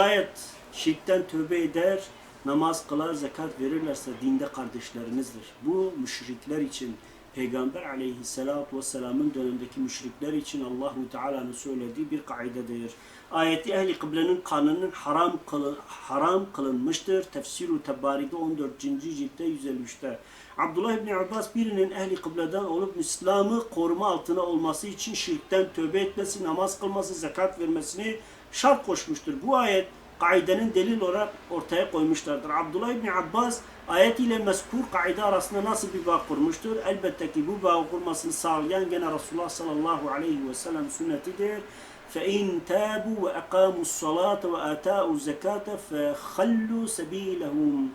Şayet şirkten tövbe eder, namaz kılar, zekat verirlerse dinde kardeşlerinizdir. Bu müşrikler için Peygamber aleyhissalatu vesselamın dönemindeki müşrikler için Allahu Teala'nın söylediği bir kaidedir. Ayeti ehli kıblenin kanının haram, kılı, haram kılınmıştır. Tefsir-u Tebbari'de 14. ciltte 153'te. Abdullah İbni Abbas birinin ehli kıbleden olup İslam'ı koruma altına olması için şirkten tövbe etmesi, namaz kılması, zekat vermesini şart koşmuştur. Bu ayet kaidenin delil olarak ortaya koymuşlardır. Abdullah İbni Abbas ayet ile mezkur kaide arasında nasıl bir bağ kurmuştur? Elbette ki bu bağ kurmasını sağlayan gene Resulullah sallallahu aleyhi ve sellem sünnetidir. فَاِنْ تَابُوا وَاَقَامُوا الصَّلَاةَ وَاَتَاءُوا الزَّكَاةَ فَخَلُّوا سَب۪يلَهُمْ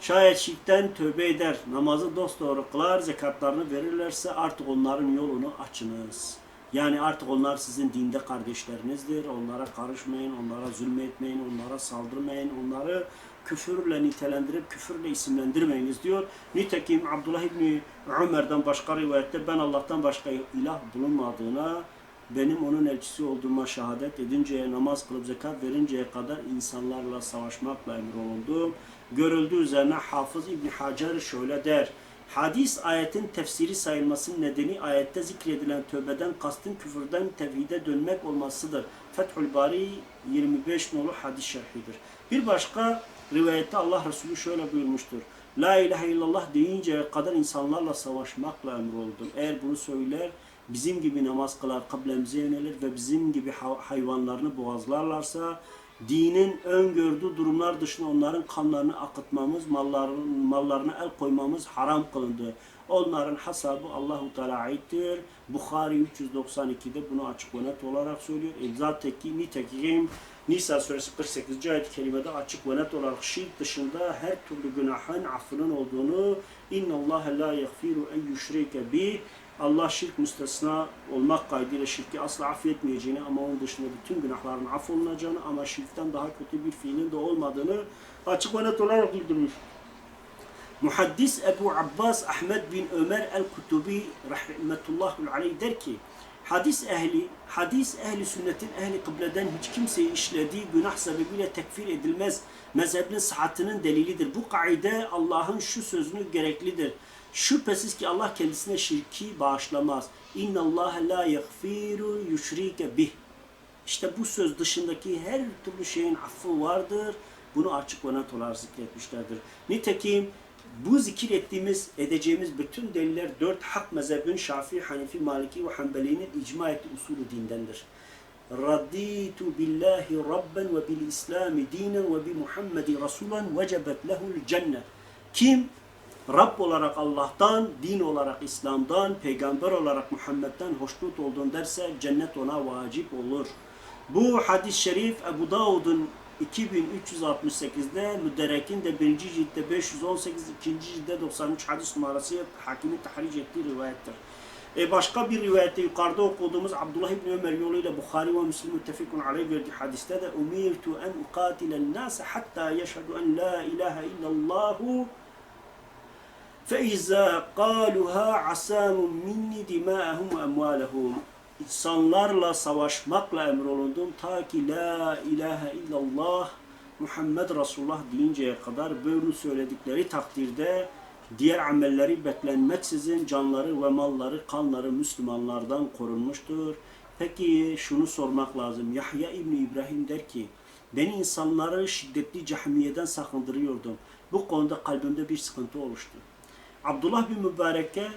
Şayet şirkten tövbe eder, namazı dosdoğru kılar, zekatlarını verirlerse artık onların yolunu açınız. Yani artık onlar sizin dinde kardeşlerinizdir. Onlara karışmayın, onlara zulmetmeyin, onlara saldırmayın, onları küfürle nitelendirip küfürle isimlendirmeyiniz diyor. Nitekim Abdullah İbni Ömer'den başka rivayette ben Allah'tan başka ilah bulunmadığına benim onun elçisi olduğuma şehadet edinceye, namaz kılıp zekat verinceye kadar insanlarla savaşmakla emrolundum. Görüldüğü üzerine Hafız İbni Hacer şöyle der. Hadis ayetin tefsiri sayılmasının nedeni ayette zikredilen tövbeden kastın küfürden tevhide dönmek olmasıdır. Fethül Bari 25 nolu hadis şerhidir. Bir başka rivayette Allah Resulü şöyle buyurmuştur. La ilahe illallah deyinceye kadar insanlarla savaşmakla emroldum. Eğer bunu söyler, bizim gibi namaz kılar, kıblemize yönelir ve bizim gibi ha- hayvanlarını boğazlarlarsa dinin öngördüğü durumlar dışında onların kanlarını akıtmamız, malların, mallarına el koymamız haram kılındı. Onların hesabı Allahu Teala aittir. Bukhari 392'de bunu açık ve net olarak söylüyor. Zaten ki nitekim Nisa suresi 48. ayet kelimede açık ve net olarak şirk dışında her türlü günahın affının olduğunu inna Allah la yaghfiru en yushrike bi Allah şirk müstesna olmak kaydıyla şirki asla affetmeyeceğini ama onun dışında bütün günahların affolunacağını ama şirkten daha kötü bir fiilin de olmadığını açık ve net olarak bildirmiş. Muhaddis Ebu Abbas Ahmed bin Ömer el-Kutubi rahmetullahi aleyh der ki hadis ehli, hadis ehli sünnetin ehli kıbleden hiç kimseyi işlediği günah sebebiyle tekfir edilmez. Mezhebin sıhhatinin delilidir. Bu kaide Allah'ın şu sözünü gereklidir. Şüphesiz ki Allah kendisine şirki bağışlamaz. İnna Allah la yaghfiru yushrike bih. İşte bu söz dışındaki her türlü şeyin affı vardır. Bunu açık ve net olarak zikretmişlerdir. Nitekim bu zikir ettiğimiz, edeceğimiz bütün deliller dört hak mezhebin Şafii, Hanefi, Maliki ve Hanbeli'nin icma ettiği usulü dindendir. Bil islami dinen ve bi Muhammedi rasulen vecebet lehul cennet. Kim Rab olarak Allah'tan, din olarak İslam'dan, peygamber olarak Muhammed'den hoşnut olduğunu derse cennet ona vacip olur. Bu hadis-i şerif Ebu Davud'un 2368'de, Müderek'in de 1. ciltte 518, 2. ciltte 93 hadis numarası hakimin tahric ettiği rivayettir. E başka bir rivayette yukarıda okuduğumuz Abdullah İbni Ömer yoluyla Bukhari ve Müslim müttefikun aleyh verdiği hadiste de umirtu en ukatilen nase hatta yeşhedü en la ilahe illallahu فَاِذَا قَالُهَا عَسَامٌ مِنِّي دِمَاءَهُمْ وَاَمْوَالَهُمْ İnsanlarla savaşmakla emrolundum ta ki La ilahe illallah Muhammed Resulullah deyinceye kadar böyle söyledikleri takdirde diğer amelleri beklenmeksizin canları ve malları, kanları Müslümanlardan korunmuştur. Peki şunu sormak lazım. Yahya İbni İbrahim der ki, ben insanları şiddetli cahmiyeden sakındırıyordum. Bu konuda kalbimde bir sıkıntı oluştu. Abdullah bin Mübarek'e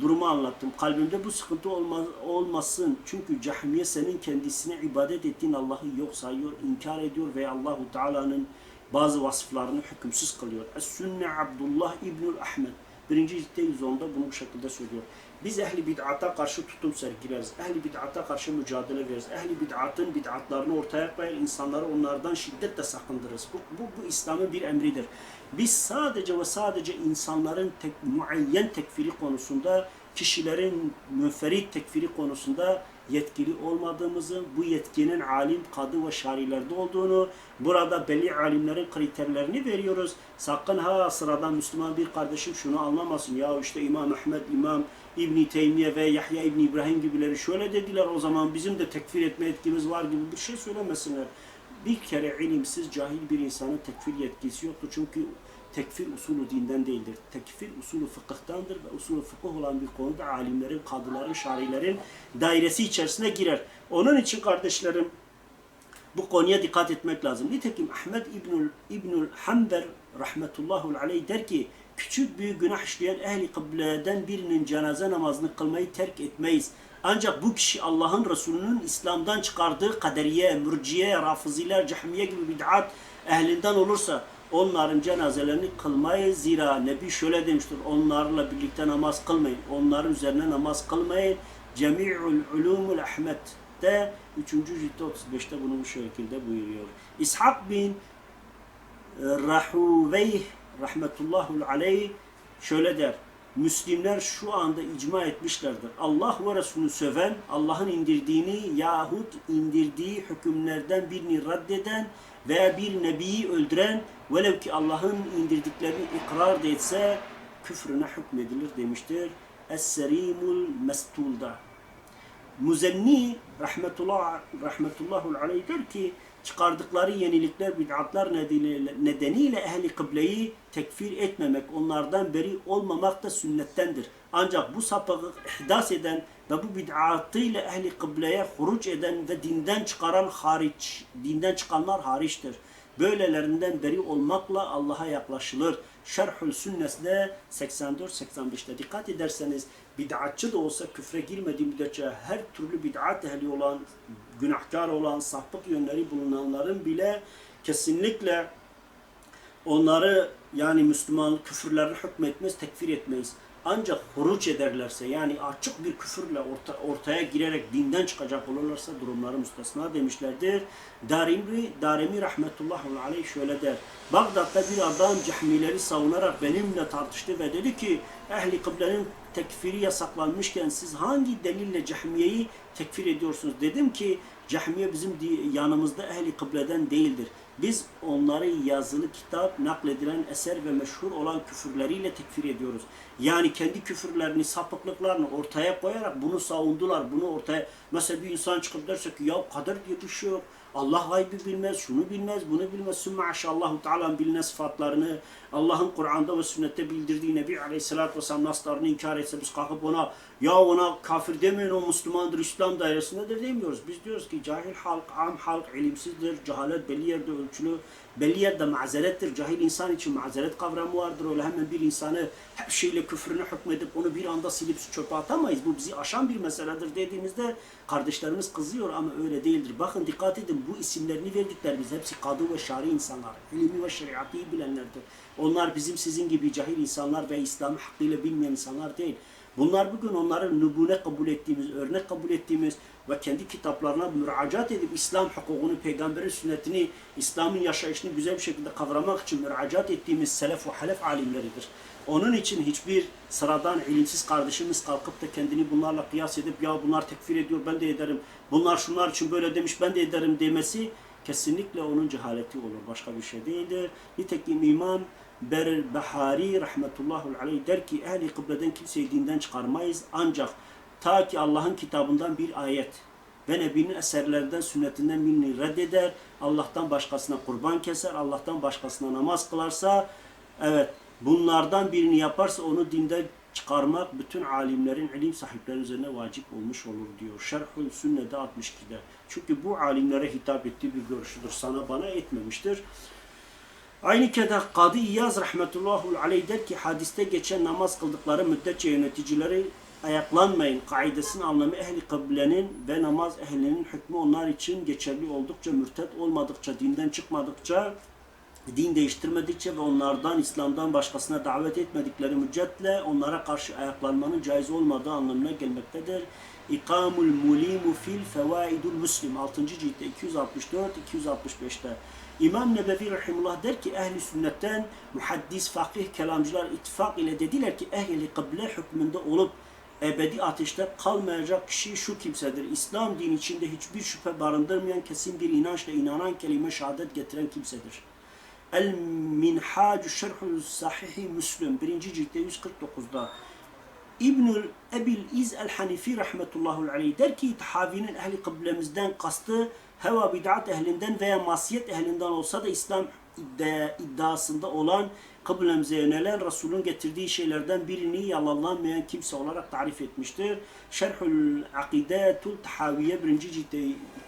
durumu anlattım. Kalbimde bu sıkıntı olmaz, olmasın. Çünkü cahmiye senin kendisine ibadet ettiğin Allah'ı yok sayıyor, inkar ediyor ve Allahu Teala'nın bazı vasıflarını hükümsüz kılıyor. Es-Sünne Abdullah İbnül Ahmet. Birinci ciltte 110'da bunu bu şekilde söylüyor. Biz ehli bid'ata karşı tutum sergileriz. Ehli bid'ata karşı mücadele veririz. Ehli bid'atın bid'atlarını ortaya koyar, insanları onlardan şiddetle sakındırırız. Bu, bu, bu İslam'ın bir emridir. Biz sadece ve sadece insanların tek, muayyen tekfiri konusunda, kişilerin müferit tekfiri konusunda yetkili olmadığımızı, bu yetkinin alim, kadı ve şarilerde olduğunu, burada belli alimlerin kriterlerini veriyoruz. Sakın ha sıradan Müslüman bir kardeşim şunu anlamasın. Ya işte İmam Ahmed, İmam İbni Teymiye ve Yahya İbni İbrahim gibileri şöyle dediler o zaman bizim de tekfir etme etkimiz var gibi bir şey söylemesinler. Bir kere ilimsiz, cahil bir insanın tekfir yetkisi yoktur. Çünkü tekfir usulü dinden değildir. Tekfir usulü fıkıhtandır ve usulü fıkıh olan bir konuda alimlerin, kadıların, şarilerin dairesi içerisine girer. Onun için kardeşlerim bu konuya dikkat etmek lazım. Nitekim Ahmet İbnül, İbnül Hanber rahmetullahul aleyh der ki küçük bir günah işleyen ehli kıbleden birinin cenaze namazını kılmayı terk etmeyiz. Ancak bu kişi Allah'ın Resulü'nün İslam'dan çıkardığı kaderiye, mürciye, rafiziler, cehmiye gibi bid'at ehlinden olursa onların cenazelerini kılmayız. Zira Nebi şöyle demiştir. Onlarla birlikte namaz kılmayın. Onların üzerine namaz kılmayın. Cemi'ul ulumul Ahmet'te 3. ciltte 35'te bunu bu şekilde buyuruyor. İshak bin Rahuveyh rahmetullahul aleyh şöyle der. Müslimler şu anda icma etmişlerdir. Allah ve Resulü söven, Allah'ın indirdiğini yahut indirdiği hükümlerden birini reddeden veya bir nebiyi öldüren velev ki Allah'ın indirdiklerini ikrar da etse küfrüne hükmedilir demiştir. Es-Serimul Mestul'da. Muzenni rahmetullah rahmetullahul aleyh der ki çıkardıkları yenilikler, bid'atlar nedeniyle, nedeniyle ehli kıbleyi tekfir etmemek, onlardan beri olmamak da sünnettendir. Ancak bu sapığı ihdas eden ve bu bid'atıyla ehli kıbleye huruc eden ve dinden çıkaran hariç, dinden çıkanlar hariçtir. Böylelerinden beri olmakla Allah'a yaklaşılır. Şerhül Sünnes'de 84-85'te dikkat ederseniz bid'atçı da olsa küfre girmediği müddetçe her türlü bid'at ehli olan, günahkar olan, sapık yönleri bulunanların bile kesinlikle onları yani Müslüman küfürlerini hükmetmez, tekfir etmeyiz. Ancak huruç ederlerse yani açık bir küfürle orta, ortaya girerek dinden çıkacak olurlarsa durumları müstesna demişlerdir. Darimi, Darimi rahmetullahi aleyh şöyle der. Bağdat'ta bir adam cehmileri savunarak benimle tartıştı ve dedi ki ehli kıblenin tekfiri yasaklanmışken siz hangi delille cehmiyeyi tekfir ediyorsunuz? Dedim ki cehmiye bizim yanımızda ehli kıbleden değildir. Biz onları yazılı kitap, nakledilen eser ve meşhur olan küfürleriyle tekfir ediyoruz. Yani kendi küfürlerini, sapıklıklarını ortaya koyarak bunu savundular. Bunu ortaya... Mesela bir insan çıkıp derse ki ya kader diye bir şey yok. Allah gaybı bilmez, şunu bilmez, bunu bilmez. Sümme aşallahu teala bilinen sıfatlarını, Allah'ın Kur'an'da ve sünnette bildirdiği Nebi Aleyhisselatü Vesselam naslarını inkar etse biz kalkıp ona ya ona kafir demeyin o Müslümandır, İslam dairesindedir demiyoruz. Biz diyoruz ki cahil halk, am halk ilimsizdir, cehalet belli yerde ölçülü, belli yerde mazerettir. Cahil insan için mazeret kavramı vardır. Öyle hemen bir insanı her şeyle küfrünü hükmedip onu bir anda silip çöpe atamayız. Bu bizi aşan bir meseledir dediğimizde kardeşlerimiz kızıyor ama öyle değildir. Bakın dikkat edin bu isimlerini verdiklerimiz hepsi kadı ve şari insanlar. İlmi ve şeriatı bilenlerdir. Onlar bizim sizin gibi cahil insanlar ve İslam'ı hakkıyla bilmeyen insanlar değil. Bunlar bugün onların nübune kabul ettiğimiz, örnek kabul ettiğimiz ve kendi kitaplarına müracaat edip İslam hukukunu, peygamberin sünnetini, İslam'ın yaşayışını güzel bir şekilde kavramak için müracaat ettiğimiz selef ve halef alimleridir. Onun için hiçbir sıradan ilimsiz kardeşimiz kalkıp da kendini bunlarla kıyas edip ya bunlar tekfir ediyor ben de ederim, bunlar şunlar için böyle demiş ben de ederim demesi kesinlikle onun cehaleti olur. Başka bir şey değildir. Nitekim İmam Beril Bahari rahmetullahi aleyh der ki ehli kıbleden kimseyi dinden çıkarmayız ancak ta ki Allah'ın kitabından bir ayet ve Nebi'nin eserlerinden, sünnetinden birini reddeder, Allah'tan başkasına kurban keser, Allah'tan başkasına namaz kılarsa, evet bunlardan birini yaparsa onu dinden çıkarmak bütün alimlerin, ilim sahipleri üzerine vacip olmuş olur diyor. Şerhül Sünne'de 62'de. Çünkü bu alimlere hitap ettiği bir görüşüdür. Sana bana etmemiştir. Aynı keda Kadı İyaz rahmetullahi aleyh der ki hadiste geçen namaz kıldıkları müddetçe yöneticileri ayaklanmayın. Kaidesinin anlamı ehli kıblenin ve namaz ehlinin hükmü onlar için geçerli oldukça, mürtet olmadıkça, dinden çıkmadıkça, din değiştirmedikçe ve onlardan İslam'dan başkasına davet etmedikleri müddetle onlara karşı ayaklanmanın caiz olmadığı anlamına gelmektedir. İkamul mulimu fil fevaidul muslim 6. ciltte 264-265'te. İmam Nebevi Rahimullah der ki ehli sünnetten muhaddis, fakih, kelamcılar ittifak ile dediler ki ehli kıble hükmünde olup ebedi ateşte kalmayacak kişi şu kimsedir. İslam dini içinde hiçbir şüphe barındırmayan kesin bir inançla inanan kelime şehadet getiren kimsedir. El Minhacu Şerhul Sahihi Müslüm 1. ciltte 149'da İbnül Ebil İz el Hanifi rahmetullahi aleyh der ki tahavinin ehli kıblemizden kastı heva bid'at ehlinden veya masiyet ehlinden olsa da İslam iddia- iddiasında olan kıblemize yönelen Resul'ün getirdiği şeylerden birini yalanlanmayan kimse olarak tarif etmiştir. Şerhül Akidetul Tahaviye 1. ciltte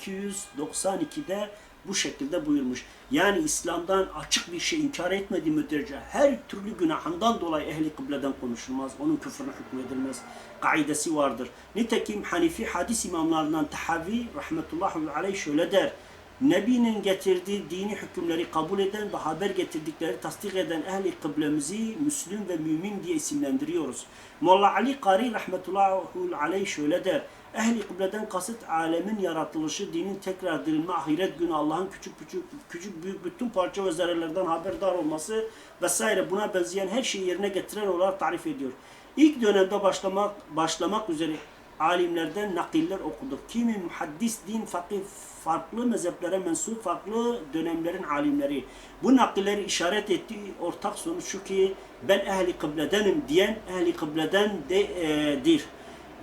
292'de bu şekilde buyurmuş. Yani İslam'dan açık bir şey inkar etmediği müddetçe her türlü günahından dolayı ehli kıbleden konuşulmaz. Onun küfrüne hükmedilmez. Kaidesi vardır. Nitekim Hanifi hadis imamlarından Tahavi rahmetullahi aleyh şöyle der. Nebinin getirdiği dini hükümleri kabul eden ve haber getirdikleri tasdik eden ehli kıblemizi Müslüm ve mümin diye isimlendiriyoruz. Molla Ali Kari rahmetullahi aleyh şöyle der. Ehli kıbleden kasıt alemin yaratılışı, dinin tekrar dirilme, ahiret günü Allah'ın küçük küçük küçük büyük bütün parça ve zerrelerden haberdar olması vesaire buna benzeyen her şeyi yerine getiren olarak tarif ediyor. İlk dönemde başlamak başlamak üzere alimlerden nakiller okuduk. Kimi muhaddis, din, fakih, farklı mezheplere mensup farklı dönemlerin alimleri. Bu nakilleri işaret ettiği ortak sonuç şu ki ben ehli kıbledenim diyen ehli kıbleden de, e, dir.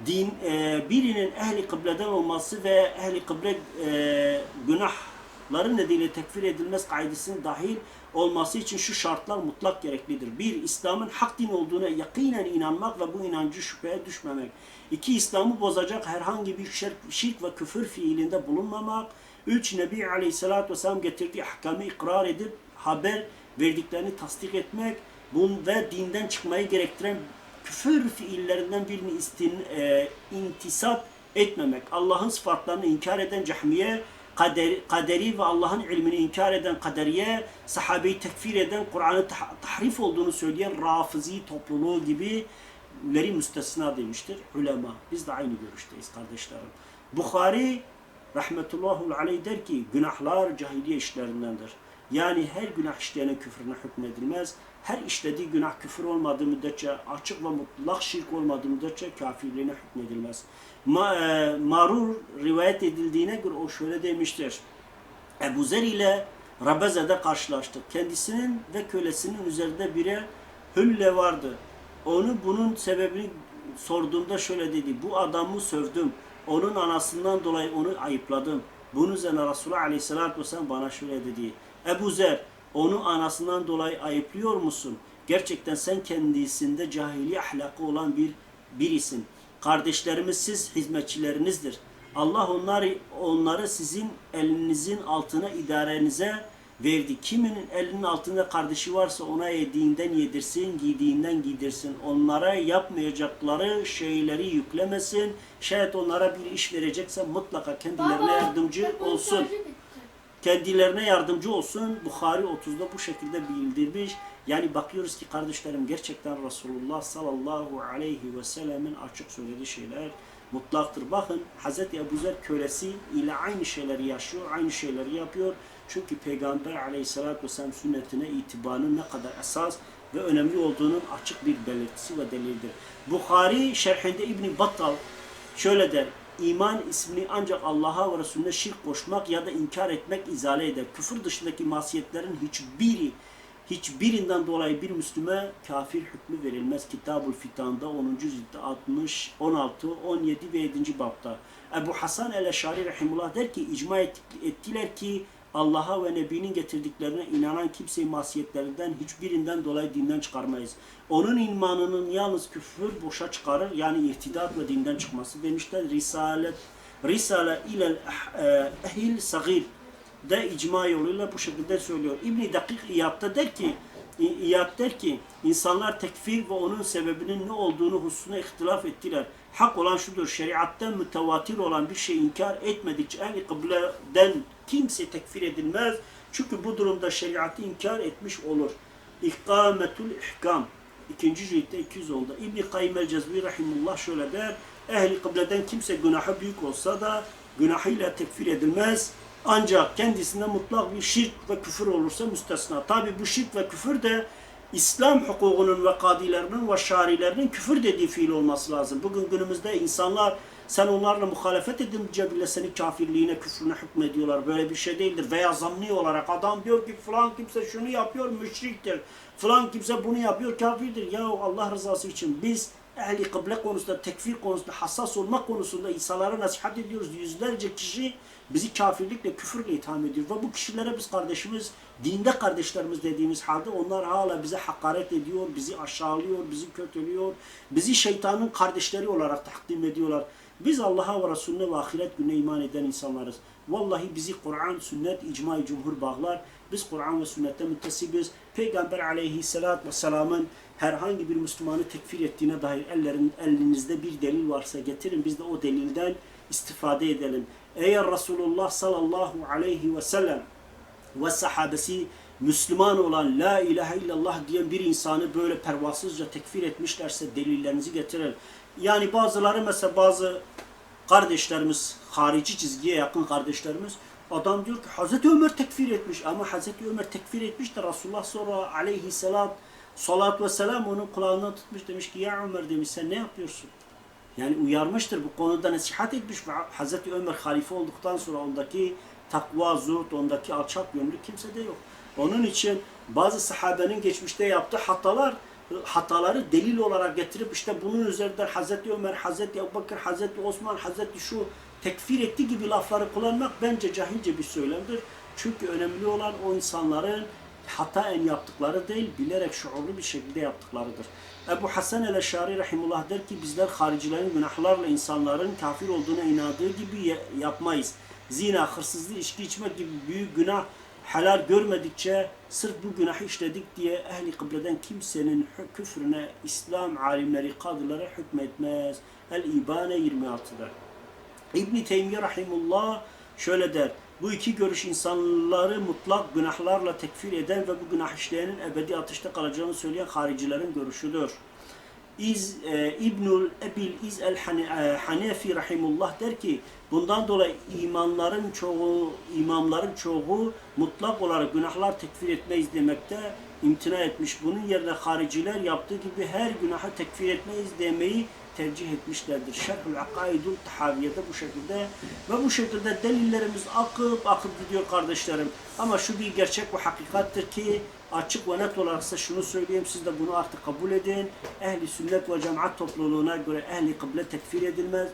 Din e, birinin ehli kıbleden olması ve ehli kıble e, günahları nedeniyle tekfir edilmez kaidesinin dahil olması için şu şartlar mutlak gereklidir. Bir, İslam'ın hak din olduğuna yakinen inanmak ve bu inancı şüpheye düşmemek. İki, İslam'ı bozacak herhangi bir şirk, şirk ve küfür fiilinde bulunmamak. Üç, Nebi Aleyhisselatü Vesselam getirdiği ahkamı ikrar edip haber verdiklerini tasdik etmek bun ve dinden çıkmayı gerektiren küfür fiillerinden birini istin, e, intisap etmemek. Allah'ın sıfatlarını inkar eden cehmiye, kader, kaderi ve Allah'ın ilmini inkar eden kaderiye, sahabeyi tekfir eden, Kur'an'ı tah- tahrif olduğunu söyleyen rafızi topluluğu gibileri müstesna demiştir ulema. Biz de aynı görüşteyiz kardeşlerim. Bukhari rahmetullahi aleyh der ki günahlar cahiliye işlerindendir. Yani her günah işleyene küfrüne hükmedilmez. Her işlediği günah küfür olmadığı müddetçe, açık ve mutlak şirk olmadığı müddetçe kafirliğine hükmedilmez. Ma, e, marur rivayet edildiğine göre o şöyle demiştir. Ebu Zer ile Rabeze'de karşılaştık. Kendisinin ve kölesinin üzerinde bire hülle vardı. Onu bunun sebebini sorduğumda şöyle dedi. Bu adamı sövdüm. Onun anasından dolayı onu ayıpladım. Bunun üzerine Resulullah Aleyhisselatü Vesselam bana şöyle dedi. Ebu Zer onu anasından dolayı ayıplıyor musun? Gerçekten sen kendisinde cahili ahlakı olan bir birisin. Kardeşlerimiz siz hizmetçilerinizdir. Allah onları onları sizin elinizin altına idarenize verdi. Kiminin elinin altında kardeşi varsa ona yediğinden yedirsin, giydiğinden giydirsin. Onlara yapmayacakları şeyleri yüklemesin. Şayet onlara bir iş verecekse mutlaka kendilerine yardımcı olsun kendilerine yardımcı olsun. Bukhari 30'da bu şekilde bildirmiş. Yani bakıyoruz ki kardeşlerim gerçekten Resulullah sallallahu aleyhi ve sellemin açık söylediği şeyler mutlaktır. Bakın Hz. Ebu Zer kölesi ile aynı şeyleri yaşıyor, aynı şeyleri yapıyor. Çünkü Peygamber aleyhissalatü vesselam sünnetine itibarının ne kadar esas ve önemli olduğunun açık bir belirtisi ve delildir. Bukhari şerhinde İbni Battal şöyle der. İman ismini ancak Allah'a ve Resulüne şirk koşmak ya da inkar etmek izale eder. Küfür dışındaki masiyetlerin hiçbiri hiçbirinden dolayı bir Müslüme kafir hükmü verilmez. Kitabul Fitan'da 10. ciltte 60, 16, 17 ve 7. bapta. Ebu Hasan el-Eşari Rahimullah der ki icma et- ettiler ki Allah'a ve Nebi'nin getirdiklerine inanan kimseyi masiyetlerinden hiçbirinden dolayı dinden çıkarmayız. Onun imanının yalnız küfür boşa çıkarır yani irtidat ve dinden çıkması demişler. Risalet Risale ile ehil sagir de icma yoluyla bu şekilde söylüyor. İbn Dakik İyad'da der ki İyad der ki insanlar tekfir ve onun sebebinin ne olduğunu hususuna ihtilaf ettiler. Hak olan şudur. Şeriatten mütevatir olan bir şey inkar etmedikçe ehli kıbleden kimse tekfir edilmez. Çünkü bu durumda şeriatı inkar etmiş olur. İkametül ihkam. İkinci ciltte 210'da İbn-i Kayyim el-Cezvi Rahimullah şöyle der. Ehli kıbleden kimse günahı büyük olsa da günahıyla tekfir edilmez. Ancak kendisinde mutlak bir şirk ve küfür olursa müstesna. Tabi bu şirk ve küfür de İslam hukukunun ve kadilerinin ve şarilerinin küfür dediği fiil olması lazım. Bugün günümüzde insanlar sen onlarla muhalefet edince bile senin kafirliğine, küfrüne hükmediyorlar. Böyle bir şey değildir. Veya zanni olarak adam diyor ki falan kimse şunu yapıyor, müşriktir. Falan kimse bunu yapıyor, kafirdir. Ya Allah rızası için biz ehli kıble konusunda, tekfir konusunda, hassas olmak konusunda insanlara nasihat ediyoruz. Yüzlerce kişi bizi kafirlikle, küfürle itham ediyor. Ve bu kişilere biz kardeşimiz, dinde kardeşlerimiz dediğimiz halde onlar hala bize hakaret ediyor, bizi aşağılıyor, bizi kötülüyor, bizi şeytanın kardeşleri olarak takdim ediyorlar. Biz Allah'a ve Resulüne ve ahiret gününe iman eden insanlarız. Vallahi bizi Kur'an, sünnet, icma-i cumhur bağlar. Biz Kur'an ve sünnette müttesibiz. Peygamber aleyhissalatü vesselamın herhangi bir Müslümanı tekfir ettiğine dair ellerin, elinizde bir delil varsa getirin. Biz de o delilden istifade edelim. Eğer Resulullah sallallahu aleyhi ve sellem ve sahabesi Müslüman olan La ilahe illallah diyen bir insanı böyle pervasızca tekfir etmişlerse delillerinizi getirin. Yani bazıları mesela bazı kardeşlerimiz, harici çizgiye yakın kardeşlerimiz adam diyor ki Hazreti Ömer tekfir etmiş ama Hazreti Ömer tekfir etmiş de Resulullah sonra aleyhisselam salat ve selam onun kulağından tutmuş demiş ki ya Ömer demiş sen ne yapıyorsun? Yani uyarmıştır bu konuda nasihat etmiş ve Hazreti Ömer halife olduktan sonra ondaki takva, zuhd, ondaki alçak gönüllü kimsede yok. Onun için bazı sahabenin geçmişte yaptığı hatalar hataları delil olarak getirip işte bunun üzerinden Hazreti Ömer, Hazreti Ebubekir, Hazreti Osman, Hazreti şu tekfir etti gibi lafları kullanmak bence cahilce bir söylemdir. Çünkü önemli olan o insanların hataen yaptıkları değil, bilerek şuurlu bir şekilde yaptıklarıdır. Ebu Hasan el-Eşari Rahimullah der ki bizler haricilerin günahlarla insanların kafir olduğuna inandığı gibi ya- yapmayız. Zina, hırsızlık, içki içmek gibi büyük günah helal görmedikçe sırf bu günahı işledik diye ehli kıbleden kimsenin küfrüne İslam alimleri, kadıları hükmetmez. El-İbane 26'da. İbn Teymiye rahimullah şöyle der. Bu iki görüş insanları mutlak günahlarla tekfir eden ve bu günah işleyenin ebedi ateşte kalacağını söyleyen haricilerin görüşüdür. İz, e, İbnül Ebil İz el Hane- e, Hanefi rahimullah der ki bundan dolayı imanların çoğu imamların çoğu mutlak olarak günahlar tekfir etmeyiz demekte imtina etmiş. Bunun yerine hariciler yaptığı gibi her günahı tekfir etmeyiz demeyi tercih etmişlerdir. Şerhül Akaidul Tahaviye'de bu şekilde ve bu şekilde delillerimiz akıp akıp gidiyor kardeşlerim. Ama şu bir gerçek ve hakikattir ki açık ve net olarak size şunu söyleyeyim siz de bunu artık kabul edin. Ehli sünnet ve cemaat topluluğuna göre ehli kıble tekfir edilmez.